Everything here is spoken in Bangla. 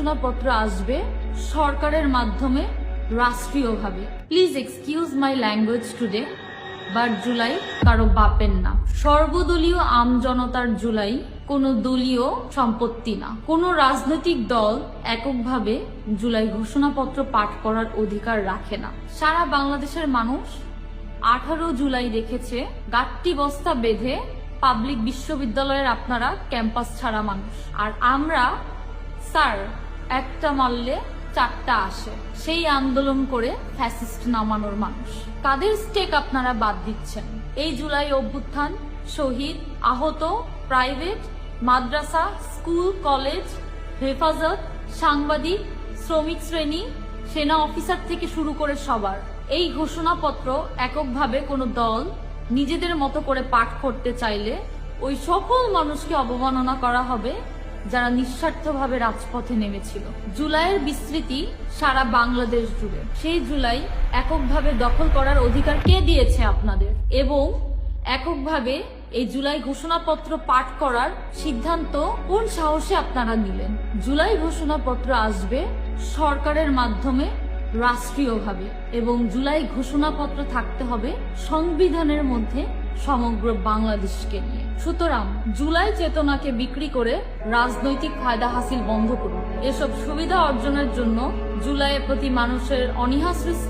ঘোষণাপত্র আসবে সরকারের মাধ্যমে রাষ্ট্রীয়ভাবে। Please excuse my language today but July কারও বাপের না সর্বদলীয় আমজনতার জুলাই কোনো দলীয় সম্পত্তি না। কোনো রাজনৈতিক দল এককভাবে জুলাই ঘোষণাপত্র পাঠ করার অধিকার রাখে না। সারা বাংলাদেশের মানুষ আঠারো জুলাই দেখেছে গাট্টি বস্তা বেঁধে পাবলিক বিশ্ববিদ্যালয়ের আপনারা ক্যাম্পাস ছাড়া মানুষ। আর আমরা, স্যার একটা মারলে চারটা আসে। সেই আন্দোলন করে ফ্যাসিস্ট নামানোর মানুষ। কাদের স্টেক আপনারা বাদ দিচ্ছেন? এই জুলাই অভ্যুত্থান শহীদ, আহত প্রাইভেট মাদ্রাসা স্কুল কলেজ হেফাজত, সাংবাদিক, শ্রমিক শ্রেণি, সেনা অফিসার থেকে শুরু করে সবার। এই ঘোষণাপত্র এককভাবে কোনো দল নিজেদের মতো করে পাঠ করতে চাইলে ওই সকল মানুষকে অবমাননা করা হবে যারা নিঃস্বার্থভাবে রাজপথে নেমেছিল। জুলাইয়ের বিস্তৃতি সারা বাংলাদেশ জুড়ে। সেই জুলাই এককভাবে দখল করার অধিকার কে দিয়েছে আপনাদের? এবং এককভাবে এই জুলাই ঘোষণাপত্র পাঠ করার সিদ্ধান্ত কোন সাহসে আপনারা নিলেন? জুলাই ঘোষণাপত্র আসবে সরকারের মাধ্যমে রাষ্ট্রীয়ভাবে এবং জুলাই ঘোষণাপত্র থাকতে হবে সংবিধানের মধ্যে সমগ্র বাংলাদেশকে নিয়ে। সুতরাং জুলাই চেতনাকে বিক্রি করে রাজনৈতিক ফায়দা হাসিল বন্ধ করুন। এসব সুবিধা অর্জনের জন্য জুলাইয়ের প্রতি মানুষের অনীহা সৃষ্টি